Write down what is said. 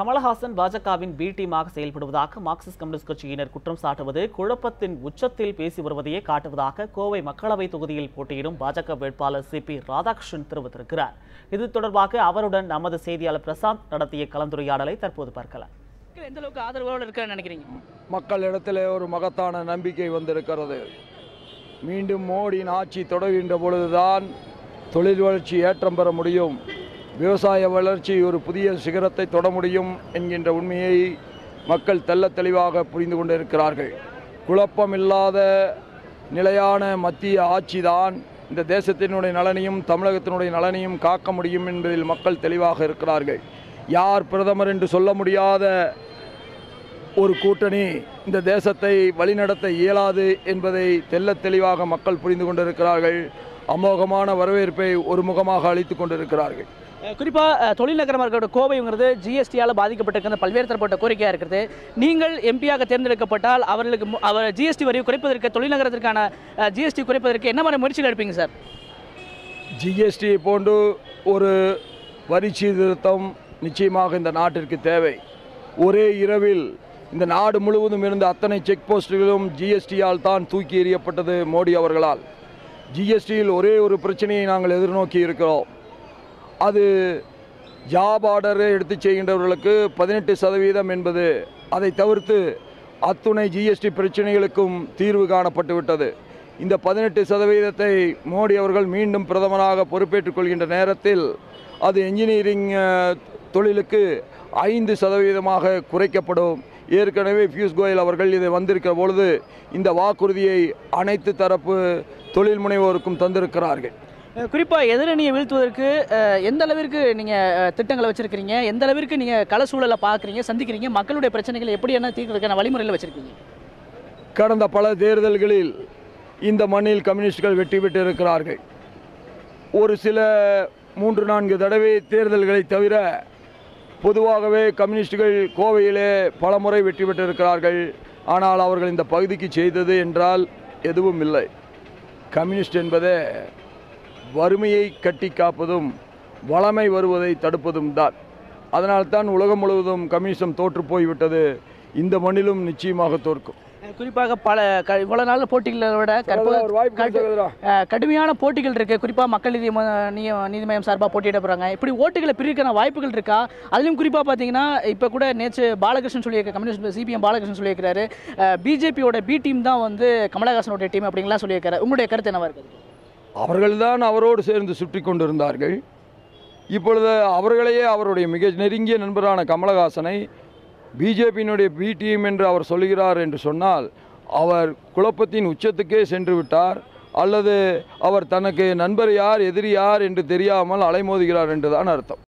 கமலஹாசன் பாஜகவின் பி டீமாக செயல்படுவதாக மார்க்சிஸ்ட் கம்யூனிஸ்ட் கட்சியினர் குற்றம் சாட்டுவது குழப்பத்தின் உச்சத்தில் பேசி வருவதையே காட்டுவதாக கோவை மக்களவை தொகுதியில் போட்டியிடும் பாஜக வேட்பாளர் சி பி ராதாகிருஷ்ணன் தெரிவித்திருக்கிறார். இது தொடர்பாக அவருடன் நமது செய்தியாளர் பிரசாந்த் நடத்திய கலந்துரையாடலை தற்போது பார்க்கலாம். மக்கள் எந்த அளவுக்கு ஆதரவோடு இருக்கான்னு நினைக்கிறீங்க? மக்களிடத்தில் ஒரு மகத்தான நம்பிக்கை வந்திருக்கிறது. மீண்டும் மோடியின் ஆட்சி தொடர்கின்ற பொழுதுதான் தொழில் வளர்ச்சி ஏற்றம் பெற முடியும். விவசாய வளர்ச்சி ஒரு புதிய சிகரத்தை தொட முடியும் என்கின்ற உண்மையை மக்கள் தெள்ளத் தெளிவாக புரிந்து கொண்டிருக்கிறார்கள். குழப்பமில்லாத நிலையான மத்திய ஆட்சிதான் இந்த தேசத்தினுடைய நலனையும் தமிழகத்தினுடைய நலனையும் காக்க முடியும் என்பதில் மக்கள் தெளிவாக இருக்கிறார்கள். யார் பிரதமர் என்று சொல்ல முடியாத ஒரு கூட்டணி இந்த தேசத்தை வழிநடத்த இயலாது என்பதை தெள்ளத் தெளிவாக மக்கள் புரிந்து கொண்டிருக்கிறார்கள். அமோகமான வரவேற்பை ஒருமுகமாக அளித்து கொண்டிருக்கிறார்கள். குறிப்பாக குறிப்பா தொழில் நகரமாக இருக்கிற கோவைங்கிறது ஜிஎஸ்டியால் பாதிக்கப்பட்டிருக்கிற பல்வேறு தரப்பட்ட கோரிக்கையாக இருக்கிறது. நீங்கள் எம்பியாக தேர்ந்தெடுக்கப்பட்டால் அவர்களுக்கு அவர் ஜிஎஸ்டி வரி குறைப்பதற்கு தொழில் நகரத்திற்கான ஜிஎஸ்டி குறைப்பதற்கு என்ன மாதிரி முயற்சிகள் எடுப்பீங்க சார்? ஜிஎஸ்டி போன்று ஒரு வரி சீர்திருத்தம் நிச்சயமாக இந்த நாட்டிற்கு தேவை. ஒரே இரவில் இந்த நாடு முழுவதும் இருந்த அத்தனை செக் போஸ்ட்டுகளும் ஜிஎஸ்டியால் தான் தூக்கி எறியப்பட்டது மோடி அவர்களால். ஜிஎஸ்டியில் ஒரே ஒரு பிரச்சனையை நாங்கள் எதிர்நோக்கி இருக்கிறோம். அது ஜாப் ஆர்டரை எடுத்து செய்கின்றவர்களுக்கு பதினெட்டு சதவீதம் என்பது அதை தவிர்த்து அத்துணை ஜிஎஸ்டி பிரச்சனைகளுக்கும் தீர்வு காணப்பட்டு விட்டது. இந்த பதினெட்டு சதவீதத்தை மோடி அவர்கள் மீண்டும் பிரதமராக பொறுப்பேற்றுக் கொள்கின்ற நேரத்தில் அது என்ஜினியரிங் தொழிலுக்கு ஐந்து சதவீதமாக குறைக்கப்படும். ஏற்கனவே பியூஷ் கோயல் அவர்கள் இது வந்திருக்கிற பொழுது இந்த வாக்குறுதியை அனைத்து தரப்பு தொழில் முனைவோருக்கும் தந்திருக்கிறார்கள். குறிப்பாக எதிரணியை வீழ்த்துவதற்கு எந்த அளவிற்கு நீங்கள் திட்டங்களை வச்சுருக்கிறீங்க? எந்த அளவிற்கு நீங்கள் கள சூழலை பார்க்குறீங்க சந்திக்கிறீங்க? மக்களுடைய பிரச்சனைகளை எப்படி என்ன தீர்க்கிறதுக்கான வழிமுறையில் வச்சுருக்கீங்க? கடந்த பல தேர்தல்களில் இந்த மண்ணில் கம்யூனிஸ்டுகள் வெற்றி இருக்கிறார்கள் ஒரு சில மூன்று நான்கு தடவை தேர்தல்களை தவிர பொதுவாகவே கம்யூனிஸ்டுகள் கோவையிலே பல முறை வெற்றி பெற்றிருக்கிறார்கள். ஆனால் அவர்கள் இந்த பகுதிக்கு செய்தது என்றால் எதுவும் இல்லை. கம்யூனிஸ்ட் என்பதே வறுமையை கட்டி காப்பதும் வளமை வருவதை தடுப்பதும் தான். அதனால்தான் உலகம் முழுவதும் கம்யூனிசம் தோற்று போய்விட்டது இந்த மண்ணிலும் நிச்சயமாக தோற்கும். குறிப்பாக பல க இவ்வளவு நாள் போட்டிகளை விட கடுமையான போட்டிகள் இருக்கு. குறிப்பா மக்கள் நீதி நீதி மையம் சார்பாக போட்டியிட போறாங்க. இப்படி ஓட்டுகளை பிரிக்கிற வாய்ப்புகள் இருக்கா? அதுலயும் குறிப்பா பாத்தீங்கன்னா இப்ப கூட நேற்று பாலகிருஷ்ணன் சொல்லியிருக்க கம்யூனிஸ்ட் சிபிஎம் பாலகிருஷ்ணன் சொல்லியிருக்கிறாரு. பிஜேபியோட பி டீம் தான் வந்து கமலஹாசனோட டீம் அப்படின்லாம் சொல்லியிருக்காரு உங்களுடைய கருத்து என்னவா இருக்குது? அவர்கள்தான் அவரோடு சேர்ந்து சுற்றி கொண்டிருந்தார்கள். இப்பொழுது அவர்களையே அவருடைய மிக நெருங்கிய நண்பரான கமலஹாசனை பிஜேபியினுடைய பி டீம் என்று அவர் சொல்கிறார் என்று சொன்னால் அவர் குழப்பத்தின் உச்சத்துக்கே சென்று விட்டார். அல்லது அவர் தனக்கு நண்பர் யார் எதிரி யார் என்று தெரியாமல் அலைமோதுகிறார் என்றுதான் அர்த்தம்.